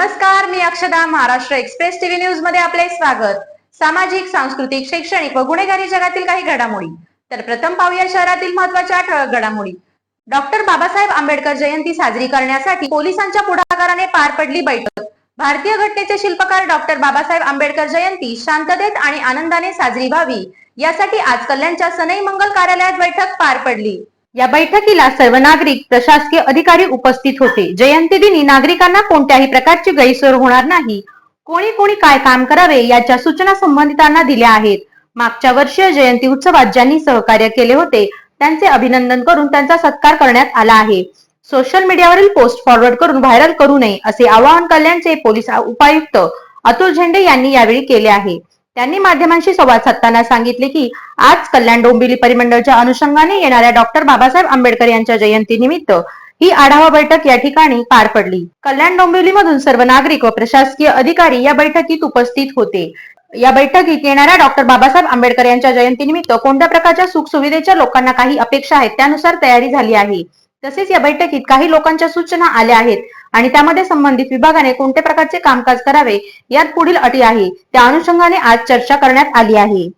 नमस्कार मी अक्षदा Maharashtra express TV न्यूजमध्ये आपले स्वागत. सामाजिक सांस्कृतिक शैक्षणिक व गुन्हेगारी जगातील काही घडामोडी. तर प्रथम पाहूया शहरातील महत्त्वाच्या ठळक घडामोडी. डॉक्टर बाबासाहेब आंबेडकर जयंती साजरी करण्यासाठी पोलिसांच्या पुढाकाराने पार पडली बैठक. भारतीय घटनेचे शिल्पकार डॉक्टर बाबासाहेब आंबेडकर जयंती शांततेत आणि आनंदाने साजरी व्हावी यासाठी आज कल्याणच्या सनई मंगल कार्यालयात बैठक पार पडली. या बैठकीला सर्व नागरिक प्रशासकीय अधिकारी उपस्थित होते. जयंती दिनी नागरिकांना कोणत्याही प्रकारची गैरसोय होणार नाही. कोणी कोणी काय काम करावे याच्या सूचना संबंधितांना दिल्या आहेत. मागच्या वर्षीय जयंती उत्सवात ज्यांनी सहकार्य केले होते त्यांचे अभिनंदन करून त्यांचा सत्कार करण्यात आला आहे. सोशल मीडियावरील पोस्ट फॉरवर्ड करून व्हायरल करू नये असे आवाहन कल्याणचे पोलीस उपायुक्त अतुल झेंडे यांनी यावेळी केले आहे. त्यांनी माध्यमांशी संवाद साधताना सांगितले की आज कल्याण डोंबिवली परिमंडळच्या अनुषंगाने येणाऱ्या डॉक्टर बाबासाहेब आंबेडकर यांच्या जयंती निमित्त ही आढावा बैठक या ठिकाणी पार पडली. कल्याण डोंबिवली मधून सर्व नागरिक व प्रशासकीय अधिकारी या बैठकीत उपस्थित होते. या बैठकीत येणाऱ्या डॉक्टर बाबासाहेब आंबेडकर यांच्या जयंतीनिमित्त कोणत्या प्रकारच्या सुख सुविधेच्या लोकांना काही अपेक्षा आहेत त्यानुसार तयारी झाली आहे. तसेच या बैठकीत काही लोकांच्या सूचना आल्या आहेत. आणि त्यामध्ये संबंधित विभागाने कोणत्या प्रकारचे कामकाज करावे यात पुढील अटी आहे. त्या अनुषंगाने आज चर्चा करण्यात आली आहे.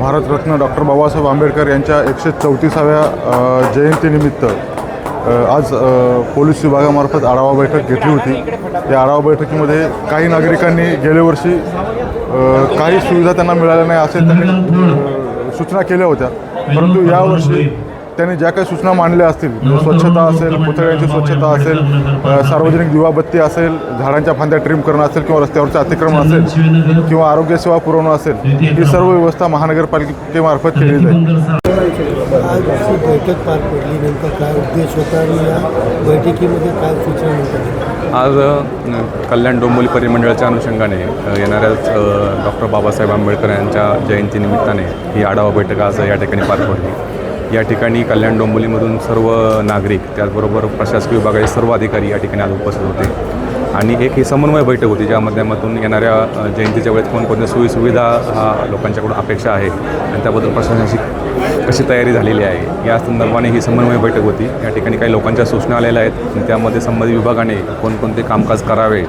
भारतरत्न डॉक्टर बाबासाहेब आंबेडकर यांच्या एकशे चौतीसाव्या जयंतीनिमित्त आज पोलीस विभागामार्फत आढावा बैठक घेतली होती. या आढावा बैठकीमध्ये काही नागरिकांनी गेल्या वर्षी काही सुविधा त्यांना मिळाल्या नाही असे त्यांनी सूचना केल्या होत्या. परंतु यावर्षी त्यांनी ज्या काही सूचना मांडल्या असतील म्हणजे स्वच्छता असेल पुतळ्यांची स्वच्छता असेल सार्वजनिक दिवाबत्ती असेल झाडांच्या फांद्या ट्रिम करणं असेल किंवा रस्त्यावरचं अतिक्रमण असेल किंवा आरोग्य सेवा पुरवणं असेल ही सर्व व्यवस्था महानगरपालिकेमार्फत केली जाईल. आज अशी बैठक पार पडली नेमका काय उद्देश होता आणि या बैठकीमध्ये काय सूचना होत्या आज कल्याण डोंबोली परिमंडळाच्या अनुषंगाने येणाऱ्याच डॉक्टर बाबासाहेब आंबेडकर यांच्या जयंतीनिमित्ताने ही आढावा बैठक आज या ठिकाणी पार पडली. या ठिकाणी कल्याण डोंबिवलीमधून सर्व नागरिक त्याचबरोबर प्रशासकीय विभागाचे सर्व अधिकारी या ठिकाणी आज उपस्थित होते. आणि एक ही समन्वय बैठक होती ज्या माध्यमातून येणाऱ्या जयंतीच्या वेळेत कोणकोणत्या सोयीसुविधा हा लोकांच्याकडून अपेक्षा आहे आणि त्याबद्दल प्रशासनाची कशी तयारी झालेली आहे या संदर्भाने ही समन्वय बैठक होती. या ठिकाणी काही लोकांच्या सूचना आलेल्या आहेत आणि त्यामध्ये संबंधित विभागाने कोणकोणते कामकाज करावे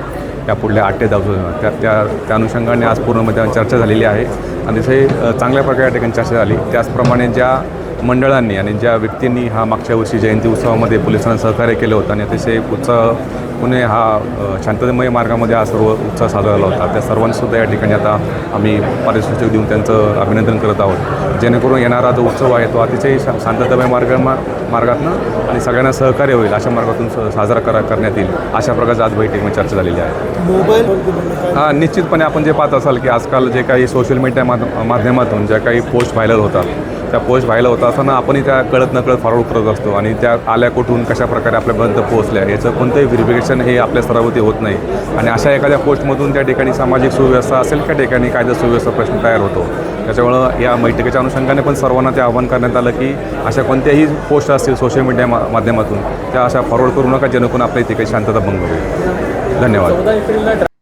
या पुढल्या आठ ते दहा त्या त्या त्या अनुषंगाने आज पूर्णमध्ये चर्चा झालेली आहे. आणि तिथे चांगल्या प्रकारे या ठिकाणी चर्चा झाली. त्याचप्रमाणे ज्या मंडळांनी आणि ज्या व्यक्तींनी हा मागच्या वर्षी जयंती उत्सवामध्ये पोलिसांना सहकार्य केलं होतं आणि अतिशय उत्साह पुणे हा शांततेमय मार्गामध्ये हा सर्व उत्साह साजरा झाला होता. त्या सर्वांसुद्धा या ठिकाणी आता आम्ही पारितोषिक देऊन त्यांचं अभिनंदन करत आहोत. जेणेकरून येणारा जो उत्सव आहे तो अतिशय शा शांततामय मार्ग मा मार्गातनं आणि सगळ्यांना सहकार्य होईल अशा मार्गातून स- साजरा करा करण्यात येईल. अशा प्रकारची आज बैठकीमध्ये चर्चा झालेली आहे. मोबाईल हा निश्चितपणे आपण जे पाहत असाल की आजकाल जे काही सोशल मीडिया माध- माध्यमातून ज्या काही पोस्ट व्हायरल होतात त्या पोस्ट व्हायला होता असताना आपणही त्या कळत नकळत फॉरवर्ड करत असतो. आणि त्या आल्या कुठून कशा प्रकारे आपल्यापर्यंत पोहोचल्या याचं कोणतंही व्हेरिफिकेशन हे आपल्या स्तरावरती होत नाही. आणि अशा एखाद्या पोस्टमधून त्या ठिकाणी सामाजिक सुव्यवस्था असेल त्या ठिकाणी कायदा सुव्यवस्था प्रश्न तयार होतो. त्याच्यामुळं या बैठकीच्या अनुषंगाने पण सर्वांना ते आवाहन करण्यात आलं की अशा कोणत्याही पोस्ट असतील सोशल मीडिया मा माध्यमातून त्या अशा फॉरवर्ड करू नका जेणेकरून आपल्या इथे काही शांतता भंग होईल. धन्यवाद.